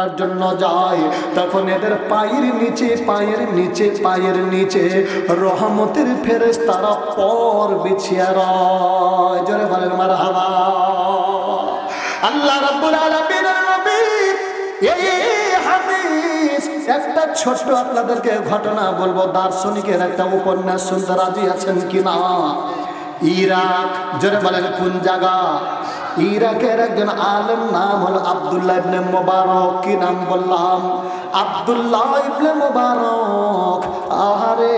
জন্য যায়। তখন এদের পায়ের নিচে পায়ের নিচে পায়ের নিচে রহমতের ফেরেস তারা পর বিছিয়ে রয়। জোরে বলেন মার হাবা আল্লাহ রাব্বুল আলামিনের নবী এই একটা ছোট্ট আপনাদেরকে ঘটনা বলব, দার্শনিকের একটা উপন্যাস শুনতে রাজি আছেন কিনা? ইরাক, জোরে বলেন, কোন জায়গা? ইরাকের একজন আলেম নাম হলো আব্দুল্লাহ ইবনে মোবারক। কি নাম বললাম? আব্দুল্লাহ ইবনে মোবারক। আহারে,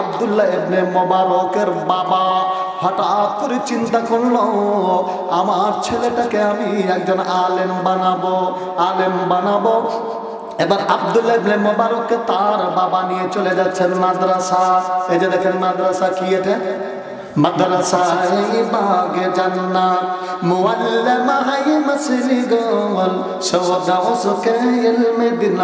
আব্দুল্লাহ ইবনে মোবারকের বাবা হঠাৎ করে চিন্তা করল, আমার ছেলেটাকে আমি একজন আলেম বানাবো আলেম বানাবো। এবার আব্দুল্লাহ ইবনে মোবারককে তার বাবা নিয়ে চলে যাচ্ছেন মাদ্রাসা। এই যে দেখেন মাদ্রাসা কি এটা? মাদ্রাসায় বাগে গোল সওদা উসকে ইলম দিন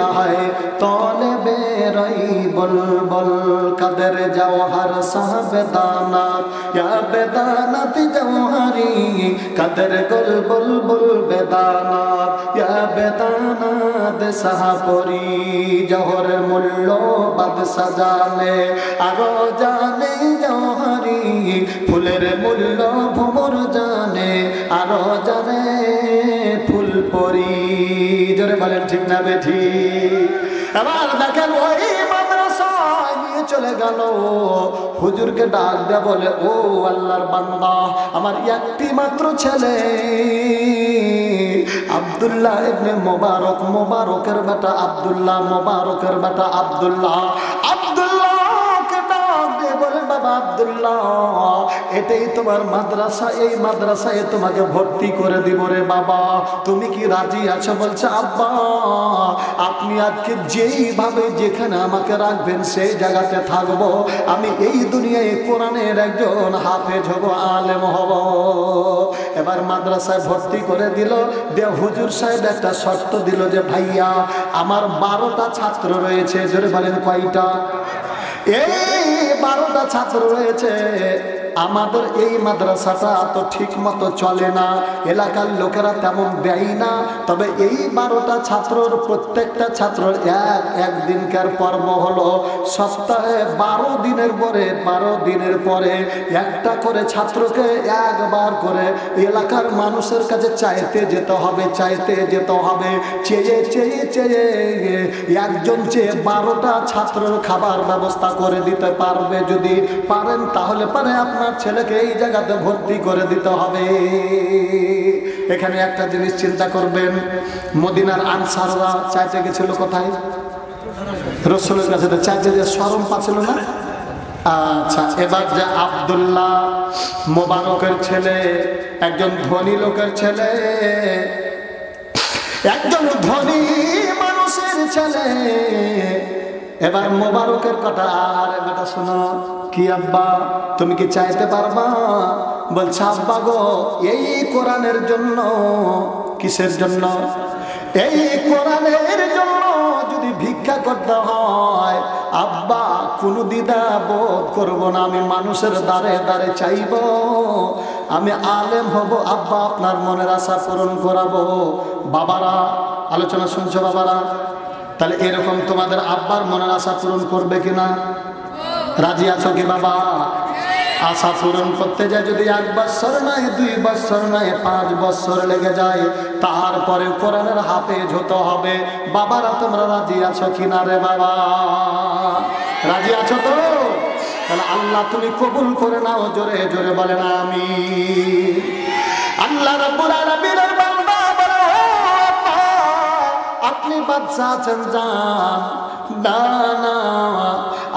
তলবে রই বুলবুল কদর জওহর সাহব দানাত ইয়া বেদানাত সাহাপরি মূল্য বাদ সাজানে আরও জানে জওহরি ফুলের মূল্য ভ্রমর জানে, আরও জানে ফুল পরি। জোরে বলেন, ঠিক না বেঠি এবার দেখেন ওই চলে গেল। হুজুরকে ডাক দে বলে, ও আল্লাহর বান্দা, আমার একটি মাত্র ছেলে। আব্দুল্লাহ ইবনে মোবারক, মোবারকের বেটা আব্দুল্লাহ, মোবারকের বেটা আব্দুল্লাহ। আব্দুল্লাহ, এটাই তোমার মাদ্রাসা, এই মাদ্রাসায় তোমাকে ভর্তি করে দিব রে বাবা। তুমি কি রাজি আছো? বলছে, আব্বা, আপনি আজকে যেইভাবে যেখানে আমাকে রাখবেন সেই জায়গাতে থাকব। আমি এই দুনিয়ায় কোরআনের একজন হাফেজ হব, আলেম হব। এবার মাদ্রাসায় ভর্তি করে দিল। দে, হুজুর সাহেব একটা শর্ত দিল যে, ভাইয়া, আমার বারোটা ছাত্র রয়েছে, জোরে বলেন কয়টা? এই বারোটা ছাত্র রয়েছে। আমাদের এই মাদ্রাসাটা তো ঠিক মতো চলে না। এলাকার লোকেরা তেমন দেয় না। তবে এই বারোটা ছাত্রর প্রত্যেকটা ছাত্র এক একদিনকার পর্ব হলো। সপ্তাহে বারো দিনের পরে, বারো দিনের পরে একটা করে ছাত্রকে একবার করে এলাকার মানুষের কাছে চাইতে যেতে হবে, চাইতে যেতে হবে। চেয়ে চেয়ে চেয়ে একজন চেয়ে বারোটা ছাত্রের খাবার ব্যবস্থা করে দিতে পারবে। যদি পারেন তাহলে পারে, আপনার ছেলেকে এই জায়গাতে ভর্তি করে দিতে হবে। এখানে একটা জিনিস চিন্তা করবেন, মদিনার আনসাররা চাইতে গেছিল কোথায়? রসুলের কাছে চাইতে যে সরম পাচ্ছিল না? আচ্ছা এবার যে আবদুল্লাহ মোবারকের ছেলে, একজন ধনী লোকের ছেলে, একজন ধনী মানুষের ছেলে এবার মোবারকের কথা, আর বেটা শোনো, কি আব্বা, তুমি কি চাইতে পারবা? বলছে, আব্বা গো, এই কোরআনের জন্য, কিসের জন্য? এই কোরআনের জন্য যদি ভিক্ষা করতে হয়, আব্বা, কোনো দ্বিধা বোধ করব না, আমি মানুষের দ্বারে দ্বারে চাইব। আমি আলেম হব, আব্বা, আপনার মনের আশা পূরণ করাবো। বাবারা, আলোচনা শুনছো বাবারা? তাহলে এরকম তোমাদের আব্বার মনের আশা পূরণ করবে কিনা রাজি আছো কি বাবা? আশা পূরণ করতে যায় যদি এক বছর নয়, দুই বছর নয়, পাঁচ বছর লেগে যায়, তারপরে কোরআনের হাতে হতে হবে। বাবারা, তোমরা রাজি আছো কিনা রে বাবা? রাজি আছো তো? তাহলে আল্লাহ তুমি কবুল করে নাও, জোরে জোরে বলে না আমি আল্লাহ রাব্বুল আলামিনের আপনি বাদশা আছেন যান না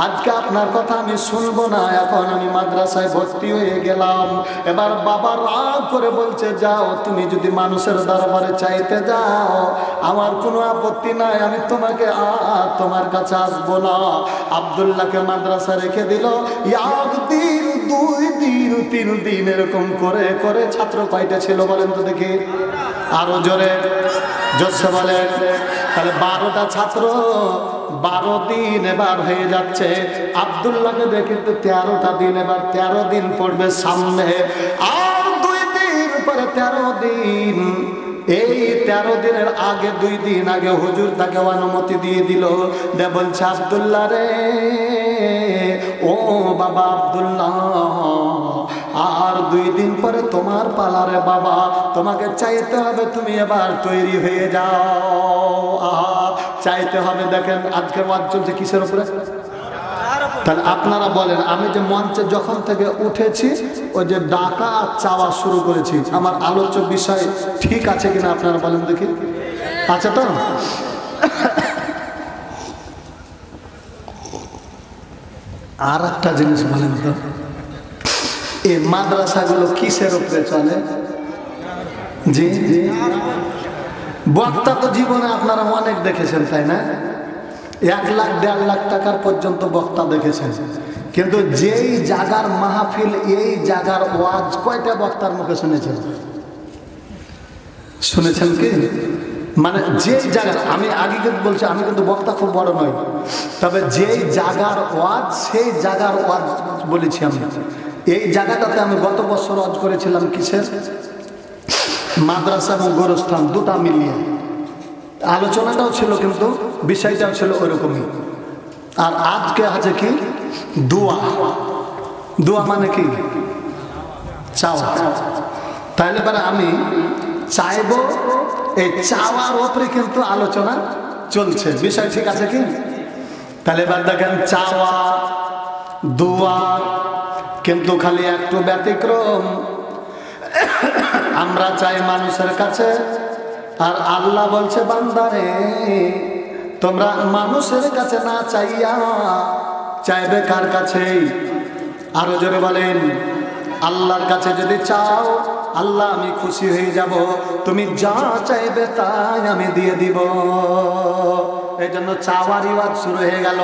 আজকে আপনার কথা আমি শুনব না। এখন আমি মাদ্রাসায় ভর্তি হয়ে গেলাম। এবার বাবা রাগ করে বলছে, যাও, তুমি যদি মানুষের দরবারে চাইতে যাও, আমার কোনো আপত্তি নাই। আমি তোমাকে আর তোমার কাছে আসব না। আবদুল্লাহকে মাদ্রাসা রেখে দিল। একদিন দুই তিন দিন এরকম করে করে ছাত্র কয়টা ছিল বলেন তো দেখি? আরও জোরে জোসে বলেন। তাহলে বারোটা ছাত্র বারো দিন এবার হয়ে যাচ্ছে। আবদুল্লাহকে দেখে তো তেরোটা দিন, এবার তেরো দিন পড়বে সামনে। আর দুই দিন পরে তেরো দিন, এই তেরো দিনের আগে দুই দিন আগে হুজুর তাকে অনুমতি দিয়ে দিল। দে বলছে রে, ও বাবা আবদুল্লাহ আর দুই দিন পরে তোমার পালারে বাবা। তোমাকে চাইতে হবে তুমি এবার তৈরি হয়ে যাও। আহা চাইতে হবে দেখেন আজকে ওয়াজ চলছে কিসের উপরে? তাহলে আপনারা বলেন, আমি যে মঞ্চে যখন থেকে উঠেছি, ওই যে ডাকা আর চাওয়া শুরু করেছি, আমার আলোচ্য বিষয় ঠিক আছে কিনা আপনারা বলেন দেখি। আছে তো? আর একটা জিনিস বলেন তো। এই মাদ্রাসাগুলো কিসের উপরে চলে? জি জি। বক্তা তো জীবনে আপনারা অনেক দেখেছেন, তাই না? এক লাখ, দেড় লাখ টাকার পর্যন্ত বক্তা দেখেছেন। কিন্তু যেই জাগার মাহফিল, এই জাগার ওয়াজ কয়টা বক্তার মুখে শুনেছেন? শুনেছেন কি? মানে যে জায়গা আমি আগে কিন্তু বলছি, আমি কিন্তু বক্তা খুব বড় নই। তবে যেই জাগার ওয়াজ, সেই জাগার ওয়াজ বলেছি আমি। এই জায়গাটাতে আমি গত বছর ওয়াজ করেছিলাম কিসের? মাদ্রাসা এবং গোরস্থান দুটা মিলিয়ে। আলোচনাটাও ছিল কিন্তু বিষয়টাও ছিল ওরকমই। আর আজকে আছে কি? দোয়া। দোয়া মানে কি? চাওয়া। তাহলে পরে আমি চাইব, এই চাওয়ার ওপরে কিন্তু আলোচনা চলছে। বিষয় ঠিক আছে কি? তাহলে এবার দেখেন, চাওয়া, দোয়া কিন্তু খালি একটু ব্যতিক্রম। আমরা চাই মানুষের কাছে, আর আল্লাহ বলছে, বান্দারে, তোমরা মানুষের কাছে না চাইয়া চাইবে কার কাছে আরও জোরে বলেন, আল্লাহর কাছে যদি চাও, আল্লাহ আমি খুশি হয়ে যাব। তুমি যা চাইবে তাই আমি দিয়ে দিব। এই জন্য চাওয়ার ইওয়াজ শুরু হয়ে গেল।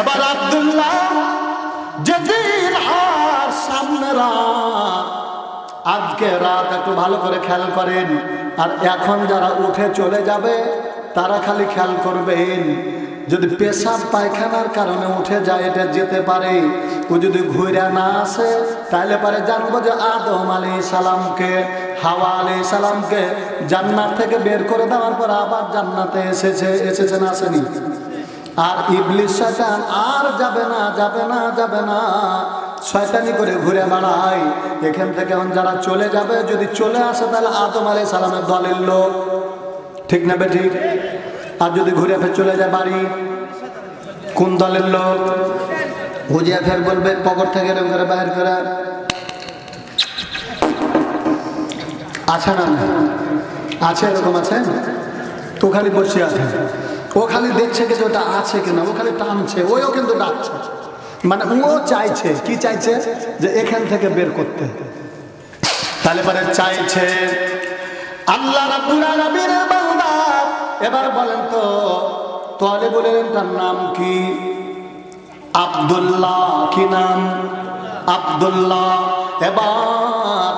এবার আব্দুল্লাহ যেদিন আর সামনে আজকে রাত একটু ভালো করে খেয়াল করেন। আর এখন যারা উঠে চলে যাবে, তারা খালি খেয়াল করবেন, যদি পেশাব পায়খানার কারণে উঠে যায়, এটা যেতে পারে। ও যদি ঘুরে না আসে, তাহলে পারে জানব যে আদম আলী সালামকে, হাওয়া আলী সালামকে জান্নাত থেকে বের করে দেওয়ার পর আবার জান্নাতে এসেছে এসেছে না আসেনি। আর ইবলিশ শয়তান আর যাবে না যাবে না যাবে না। শয়তানি করে ঘুরে বেড়ায়। এখান থেকে এখন যারা চলে যাবে, যদি চলে আসে, তাহলে আদম আলাই সালামের দলের লোক। ঠিক না বে ঠিক আর যদি ঘুরে ফের চলে যায় বাড়ি, কোন দলের লোক? বুঝিয়া ফের বলবে পকর থেকে এরকম করে বাইর করে। আছে না? আছে এরকম আছে? তো খালি বসে আছে। ও খালি দেখছে যে ওটা আছে কিনা, ও খালি টানছে, ওইও কিন্তু ডাকছে। মানে ও চাইছে, কি চাইছে? যে এখান থেকে বের করতে। তাহলে পরে চাইছে, আল্লাহ এবার বলেন তো তোয়ালে বলেন তার নাম কি? আব্দুল্লাহ, কি নাম? আব্দুল্লাহ। এবার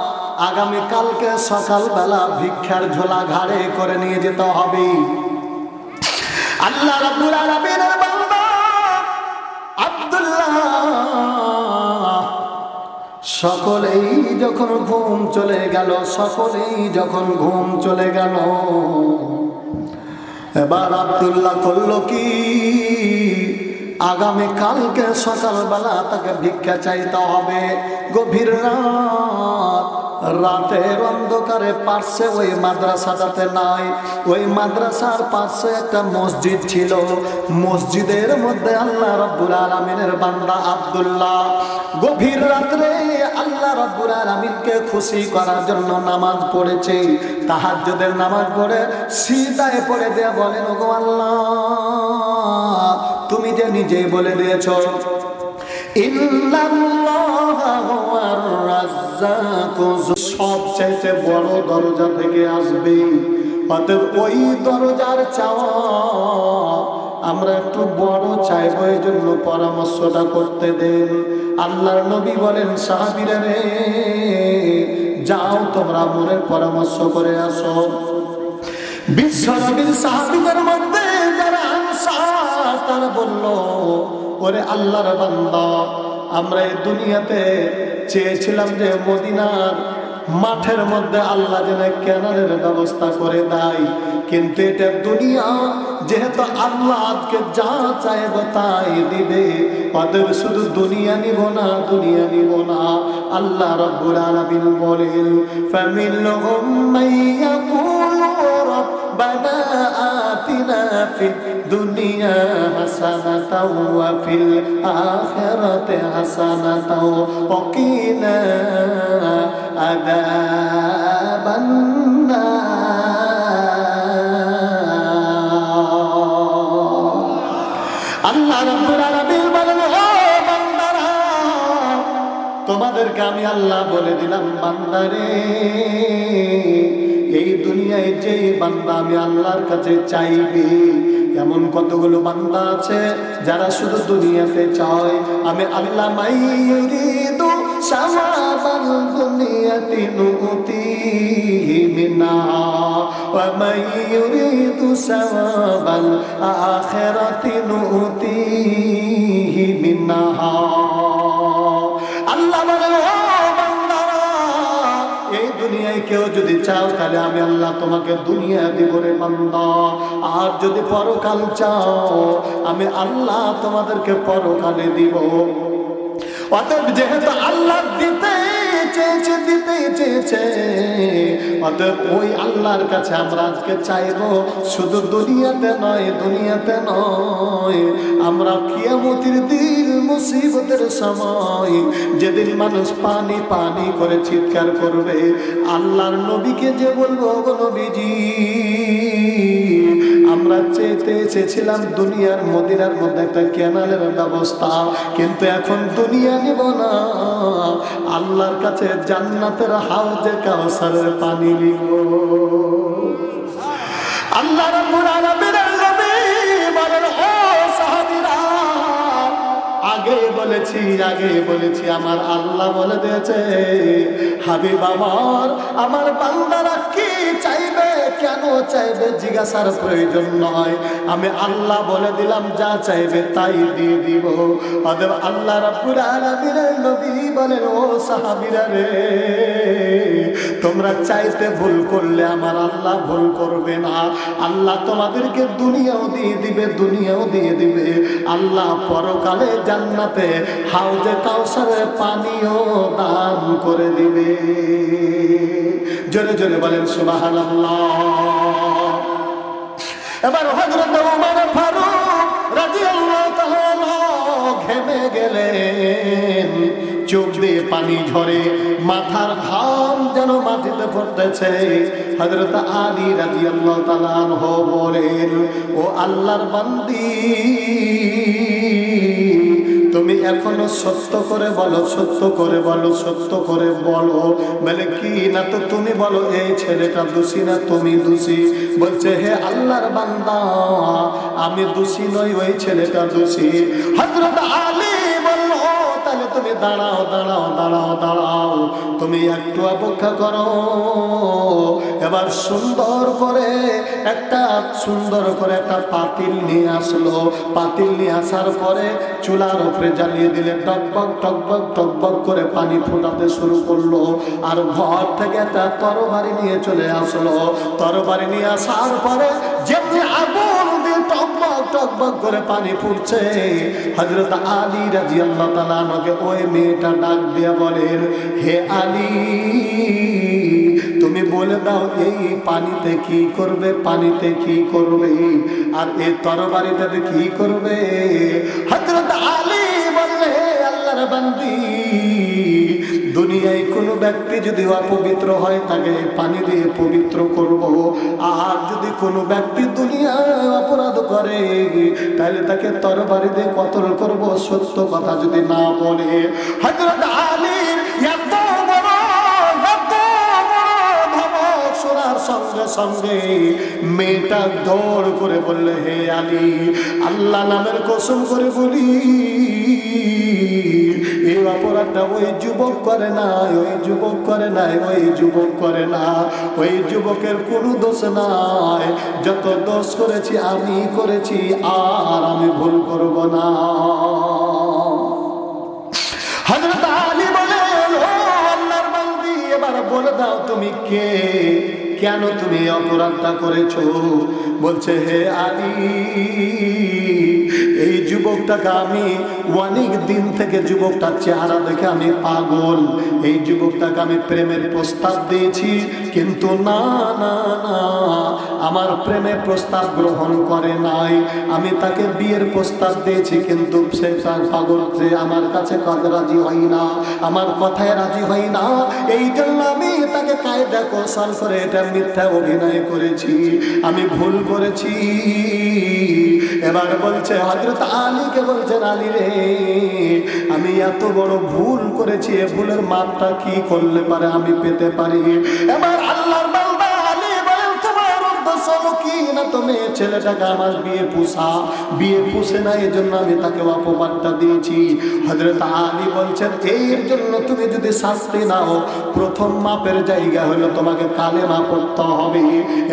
আগামী কালকে সকালবেলা ভিক্ষার ঝোলা ঘাড়ে করে নিয়ে যেতে হবে। আল্লাহ রাব্বুল আলামিনের বান্দা আব্দুল্লাহ। সকলেই যখন ঘুম চলে গেল, সকলেই যখন ঘুম চলে গেল, এবার আব্দুল্লাহ করল কি? আগামী কালকে সকালবেলা তাকে ভিক্ষা চাইতে হবে। গভীর রাত রাতের অন্ধকারে পার্শ্বে ওই মাদ্রাসাটাতে নাই। ওই মাদ্রাসার পাশে একটা মসজিদ ছিল। মসজিদের মধ্যে আল্লাহ রব্বুল আলমিনের বান্দা আব্দুল্লাহ। গভীর রাত্রে আল্লাহ রব্বুল আলমিনকে খুশি করার জন্য নামাজ পড়েছে। তাহাজ্জুদের নামাজ পড়ে সিদায় পড়ে দেয়া বলেন, ওগো আল্লাহ, তুমি যে নিজেই বলে দিয়েছ সবচাইতে বড় দরজা থেকে আসবে। অতএব ওই দরজার চাওয়া আমরা একটু বড় চাইব এই জন্য পরামর্শটা করতে দেন। আল্লাহর নবী বলেন, সাহাবিরা রে, যাও তোমরা মনের পরামর্শ করে আসো। বিশ্বনবীর সাহাবিদের মধ্যে যারা আনসার, তারা বলল ওরে আল্লাহর বান্দা। আমরা এই দুনিয়াতে চেয়েছিলাম যে মদিনার মাঠের মধ্যে আল্লাহ যেন কেনালের ব্যবস্থা করে দেয়। কিন্তু এটা দুনিয়া যেহেতু আল্লাহ আজকে যা চাইব তাই দিবে। অতএব শুধু দুনিয়া নিব না, দুনিয়া নিব না। আল্লাহ রব্বুল আলামিন বলেন, ফামিনহুম মাইয়াকুলু রব্বানা আতিনা ফিদ দুনিয়া আখিরাতি হাসানাতাও ওয়া কিনা আযাবান আল্লাহ রাব্বুল আলামিন বলেন, ও বান্দারা, তোমাদেরকে আমি আল্লাহ বলে দিলাম, বান্দারে, এই দুনিয়ায় যে বান্দা আমি আল্লাহর কাছে চাইবে এমন কতগুলো বান্দা আছে যারা শুধু দুনিয়াতে চায়? আমি আল্লাহ মাইয়ুরিদু সাওয়াবাল দুনিয়াতি নুতিহি মিনা ওয়া মাইয়ুরিদু সাওয়াবাল আখিরাতি নুতিহি মিনা। তাহলে আমি আল্লাহ তোমাকে দুনিয়া দিব রে বান্দা। আর যদি পরকাল চাও, আমি আল্লাহ তোমাদেরকে পরকালে দিব। অতএব যেহেতু আল্লাহ দিতে চেয়েছে দিতে চেয়েছে, অতএব ওই আল্লাহর কাছে আমরা আজকে চাইব, শুধু দুনিয়াতে নয় দুনিয়াতে নয়, আমরা কিয়ামতির দিন মুসিবতের সময় যেদিন মানুষ পানি পানি করে চিৎকার করবে, আল্লাহর নবীকে যে বলব নবীজি, আমরা চেতে এসেছিলাম দুনিয়ার মদিনার মধ্যে একটা ক্যানালের ব্যবস্থা, কিন্তু এখন দুনিয়া নিব না। আল্লাহর কাছে জান্নাতের হাউজে কাউসারের পানি নিব। আল্লাহ রাব্বুল আলামিনের বলেছি আগে বলেছি আমার আল্লাহ বলে দিয়েছে হাবিব আমার আমার বান্দারা কি চাইবে, কেন চাইবে? জিজ্ঞাসার প্রয়োজন নয়। আমি আল্লাহ বলে দিলাম, যা চাইবে তাই দিয়ে দিব। অতএব আল্লাহ রে, তোমরা চাইতে ভুল করলে আমার আল্লাহ ভুল করবে না। আল্লাহ তোমাদেরকে দুনিয়াও দিয়ে দিবে, দুনিয়াও দিয়ে দিবে। আল্লাহ পরকালে জান্নাতে হাউজে কাউসারে পানিও দান করে দিবে। জোরে জোরে বলেন, সুবহানাল্লাহ। এবার হযরত ওমর ফারুক তাআলা ঘেমে গেলেন। চোখ দিয়ে পানি ঝরে, মাথার ঘাম যেন মাটিতে পড়তেছে। হযরত আলী রাদিয়াল্লাহু তাআলা আনহু বলেন, ও আল্লাহর বান্দি তুমি এখনও সত্য করে বলো, সত্য করে বলো, সত্য করে বলো। বলে, কি না তো তুমি বলো, এই ছেলেটা দোষী না তুমি দোষী? বলছে, হে আল্লাহর বান্দা, আমি দোষী নই, ওই ছেলেটা দোষী। হজরত আলী তাহলে তুমি দাঁড়াও দাঁড়াও দাঁড়াও দাঁড়াও। তুমি একটু অপেক্ষা করো। এবার সুন্দর করে একটা, সুন্দর করে একটা পাতিল নিয়ে আসলো। পাতিল নিয়ে আসার পরে চুলার উপরে জ্বালিয়ে দিলে টকবক টকবক টকবক করে পানি ফোটাতে শুরু করল। আর ঘর থেকে একটা তরবারি নিয়ে চলে আসলো। তরবারি নিয়ে আসার পরে যেমনি আগুন দিয়ে টকবক করে পানি ফুটছে। হজরত আলী রাজি আল্লাহ ওই মেয়েটা ডাক বলেন, হে আলী, তুমি বলে দাও, এই পানিতে কি করবে, পানিতে কি করবে? আর এই তরবারিটাতে কি করবে? হজরত আলী বললে, আল্লাহর বান্দি দুনিয়ায় কোনো ব্যক্তি যদি অপবিত্র হয়, তাকে পানি দিয়ে পবিত্র করব। আর যদি কোনো ব্যক্তি দুনিয়ায় অপরাধ করে, তাহলে তাকে তরবারি দিয়ে কতল করব, সত্য কথা যদি না বলে। হজরত মেয়েটা দৌড় করে বললে, হে আলী, আল্লাহ নামের কসম করে বলি অপরাধটা ওই যুবক করে না, ওই যুবক করে নাই, ওই যুবক করে না। ওই যুবকের কোনো দোষ নাই। যত দোষ করেছি আমি করেছি, আর আমি ভুল করব না। বলে দাও তুমি কে? কেন তুমি অপরাধটা করেছ? বলছে, হে আলী যুবকটাকে আমি অনেক দিন থেকে যুবকটার চেহারা দেখে আমি পাগল। এই যুবকটাকে আমি প্রেমের প্রস্তাব দিয়েছি, কিন্তু না না না, আমার প্রেমের প্রস্তাব গ্রহণ করে নাই। আমি তাকে বিয়ের প্রস্তাব দিয়েছি, কিন্তু সে পাগল যে আমার কাছে কথা রাজি হয় না, আমার কথায় রাজি হয় না। এই জন্য আমি তাকে কায়দা কৌশল করে এটা মিথ্যা অভিনয় করেছি। আমি ভুল করেছি। এবার বলছে হজরত আলীকে বলছেন, আলী রে, আমি এত বড় ভুল করেছি, এ ভুলের মাপটা কি করলে পারে আমি পেতে পারি? এবার আল্লাহর ছেলেটাকে আমার বিয়ে বিয়ে পুষে না এই জন্য আমি তাকে দিয়েছি। বলছেন জন্য তুমি যদি শাস্তি নাও, প্রথম মাপের জায়গা হলো তোমাকে হবে।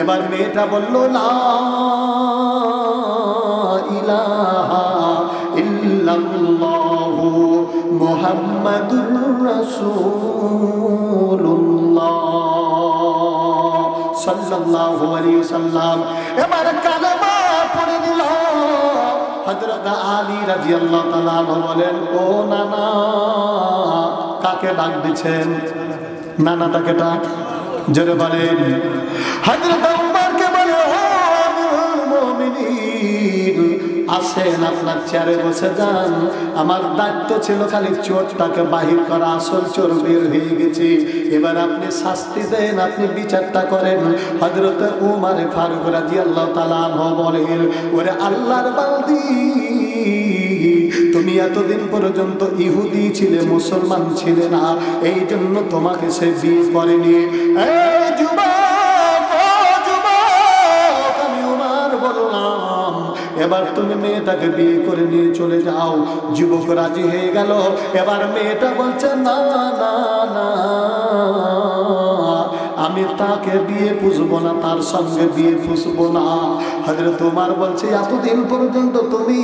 এবার মেয়েটা বলল, না। ইলাহা ইল্লাল্লাহু মুহাম্মাদুর রাসূলুল্লাহ সাল্লাল্লাহু আলাইহি সাল্লাম এবার কালেমা পড়ে দিল হযরত আলী রাদিয়াল্লাহু তাআলা বলেন, ও নানা, কাকে ডাক দিছেন নানাটাকে ডাক, জোরে বলেন, হযরত আসেন আপনার চেয়ারে বসে যান। আমার দায়িত্ব ছিল খালি চোরটাকে বাহির করা, আসল চোর বের হয়ে গেছে। এবার আপনি শাস্তি দেন, আপনি বিচারটা করেন। হজরত উমারে ফারুক রাজি আল্লাহ তালা বলেন, ওরে আল্লাহর বান্দি, তুমি এতদিন পর্যন্ত ইহুদি ছিলে, মুসলমান ছিলে না। এই জন্য তোমাকে সে বিয়ে করেনি। এবার তুমি মেয়েটাকে বিয়ে করে নিয়ে চলে যাও। যুবক রাজি হয়ে গেল। এবার মেয়েটা বলছে, না না না, আমি তাকে বিয়ে পুষবো না, তার সঙ্গে বিয়ে পুষবো না। হজরে তোমার বলছে, এতদিন পর্যন্ত তুমি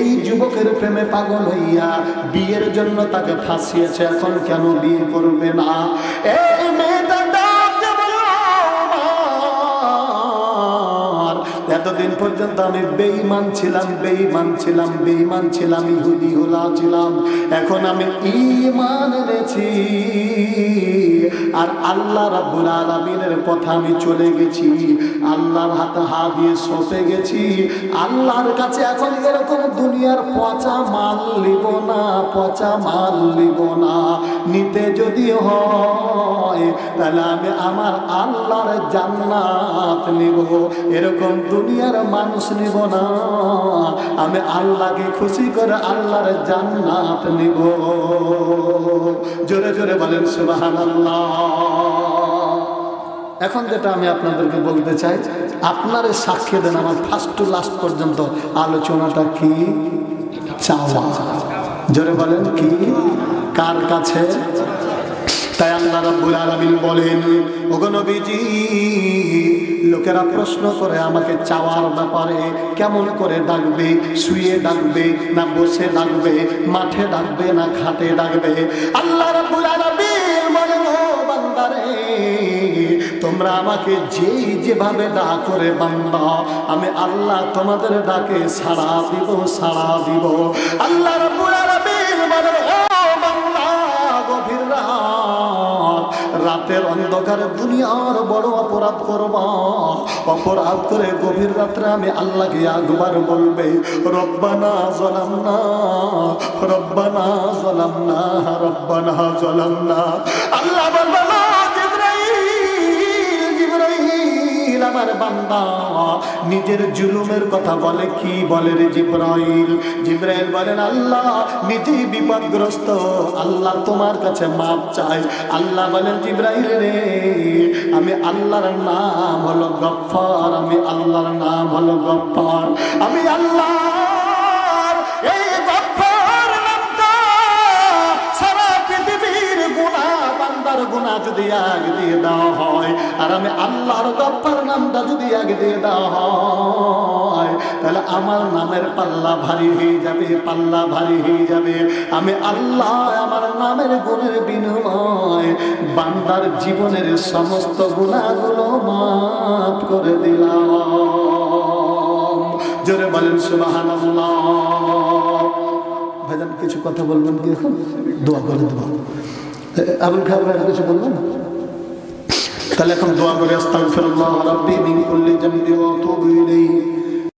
এই যুবকের প্রেমে পাগল হইয়া বিয়ের জন্য তাকে ফাঁসিয়েছে, এখন কেন বিয়ে করবে না? এই মেয়েটা এতদিন পর্যন্ত আমি বেঈমান ছিলাম বেঈমান ছিলাম বেঈমান ছিলাম, ইহুদি হোলা ছিলাম। এখন আমি ঈমান এনেছি। আর আল্লাহ রাব্বুল আলামিনের পথে আমি চলে গেছি। আল্লাহর হাতে হাত দিয়ে সপে গেছি। আল্লাহর কাছে এখন এরকম দুনিয়ার পচা মাল নিব না, পচা মাল নিব না। নিতে যদি হয়, তাহলে আমি আমার আল্লাহর জান্নাত নিব। এরকম দুনিয়ার মানুষ নিব না। আমি আল্লাহকে খুশি করে আল্লাহর জান্নাত নিব। জোরে জোরে বলেন, সুবহানাল্লাহ। এখন যেটা আমি আপনাদেরকে বলতে চাই, আপনার সাক্ষী দেন আমার ফার্স্ট টু লাস্ট পর্যন্ত আলোচনাটা কি? চাওয়া। জোরে বলেন, কি? কার কাছে? তাই আল্লাহ রাব্বুল আলামিন বলেন, ওগো নবীজি, লোকেরা প্রশ্ন করে আমাকে চাওয়ার ব্যাপারে কেমন করে ডাকবে? শুয়ে ডাকবে না বসে ডাকবে? মাঠে ডাকবে না খাটে ডাকবে? আল্লাহ রাব্বুল আলামিন বলেন তোমরা আমাকে যেই যেভাবে ডাক করে বান্দা, আমি আল্লাহ তোমাদের ডাকে সাড়া দিব সাড়া দিব। আল্লাহ রাব্বুল রাতের অন্ধকারে দুনিয়ার বড় অপরাধ করবা। অপরাধ করে গভীর রাত্রে আমি আল্লাহকে একবার বলবে, রব্বানা জলাম না রব্বানা জলাম না রব্বানা জলাম না আল্লাহ বলবে আমার বান্দা। নিজের জুলুমের কথা বলে কি বলে রে জিব্রাইল? জিব্রাইল বলেন, আল্লাহ, নিজেই বিপদগ্রস্ত। আল্লাহ তোমার কাছে মাপ চাই আল্লাহ বলেন, জিব্রাইল রে, আমি আল্লাহর নাম হলো গফফার। আমি আল্লাহর নাম হলো গফফার। আমি আল্লাহর গুনাহ যদি আগ দিয়ে দেওয়া হয়, আর আমি আল্লাহর গপ্পার নামটা যদি আগ দিয়ে দেওয়া হয়, তাহলে আমার নামের পাল্লা ভারী হয়ে যাবে, পাল্লা ভারী হয়ে যাবে। আমি আল্লাহ আমার নামের গুণের বিনিময় বান্দার জীবনের সমস্ত গুণাগুলো মাফ করে দিলাম। জোরে বলেন সুবাহান ভাইজান, কিছু কথা বলবেন কি দোয়া করে দেবো। আবুল খার ভাই কিছু বলবেন? তাহলে এখন দোয়া করে, আস্তাগফিরুল্লাহ রাব্বি মিন কুল্লি জামবি ওয়া আতুবু ইলাইহি।